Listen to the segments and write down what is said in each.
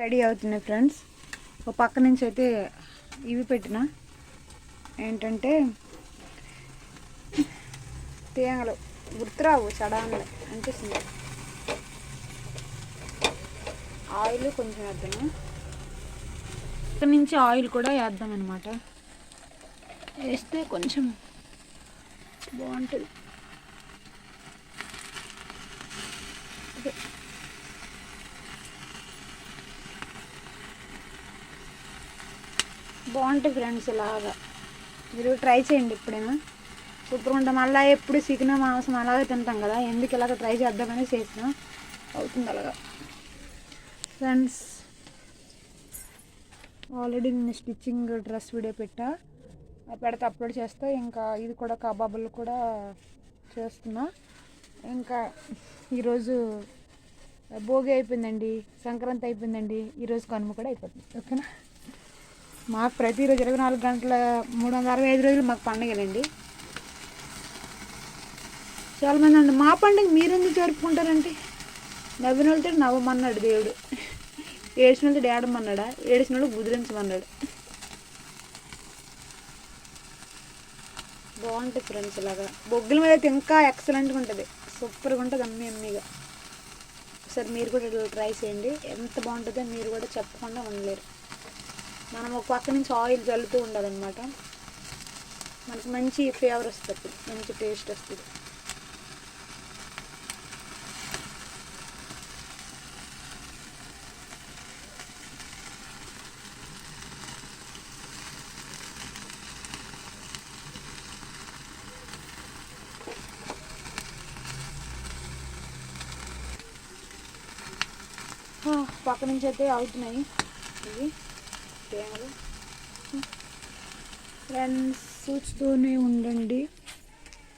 Ready అవుతున్నాయి friends. ఒక పక్క నుంచి అయితే ఇవి పెట్టిన. ఏంటంటే తేగలు గుర్తురావు సడాన్లు అనిపిస్తుంది. ఆయిల్ కొంచెం వేద్దాము? ఇక్కడ నుంచి ఆయిల్ కూడా వేద్దాం అనమాట వేస్తే కొంచెం బాగుంటుంది. బాగుంటాయి ఫ్రెండ్స్ ఇలాగా. మీరు ట్రై చేయండి ఎప్పుడైనా. సూపర్ ఉంటాం మళ్ళీ ఎప్పుడు చికెన్ మాంసం అలాగే తింటాం కదా. ఎందుకు ఇలాగ ట్రై చేద్దామని చేసిన అవుతుంది అలాగా. ఫ్రెండ్స్ ఆల్రెడీ నేను స్టిచ్చింగ్ డ్రెస్ వీడియో పెట్టా. పెడితే అప్లోడ్ చేస్తా. ఇంకా ఇది కూడా కబాబులు కూడా చేస్తున్నా. ఇంకా ఈరోజు భోగి అయిపోయిందండి. సంక్రాంతి అయిపోయిందండి. ఈరోజు కనుమ కూడా అయిపోతుంది. ఓకేనా? మాకు ప్రతిరోజు ఇరవై నాలుగు గంటల మూడు వందల అరవై ఐదు రోజులు మాకు పండుగలండి. చాలామంది అండి మా పండుగ మీరెందుకు జరుపుకుంటారండి నవ్విన వాళ్ళతో నవ్వమన్నాడు దేవుడు. ఏడ్చిన వాళ్ళతో ఏడమన్నాడా? ఏడిచిన వాళ్ళు గుదిరించమన్నాడు బాగుంటుంది ఫ్రెండ్స్ ఇలాగా. బొగ్గుల మీద అయితే ఇంకా ఎక్సలెంట్గా ఉంటుంది. సూపర్గా ఉంటుంది అమ్మి అమ్మిగా. ఒకసారి మీరు కూడా ట్రై చేయండి. ఎంత బాగుంటుందో మీరు కూడా చెప్పకుండా ఉండలేరు. మనం ఒక పక్క నుంచి ఆయిల్ చల్లుతూ ఉండాలన్నమాట. మనకి మంచి ఫ్లేవర్ వస్తుంది మంచి టేస్ట్ వస్తుంది. పక్క నుంచి అయితే అవుతున్నాయి. ఇవి. తేమలు ఫ్రెండ్స్ చూస్తూనే ఉండండి.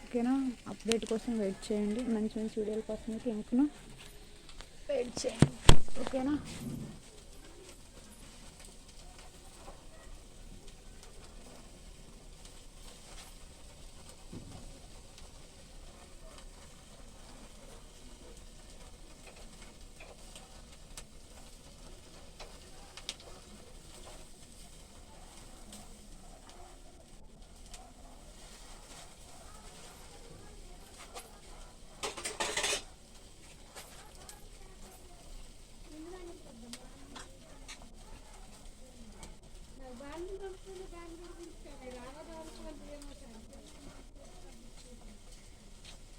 ఓకేనా? అప్డేట్ కోసం వెయిట్ చేయండి. మంచి మంచి వీడియోల కోసం అయితే ఇంకను వెయిట్ చేయండి. ఓకేనా?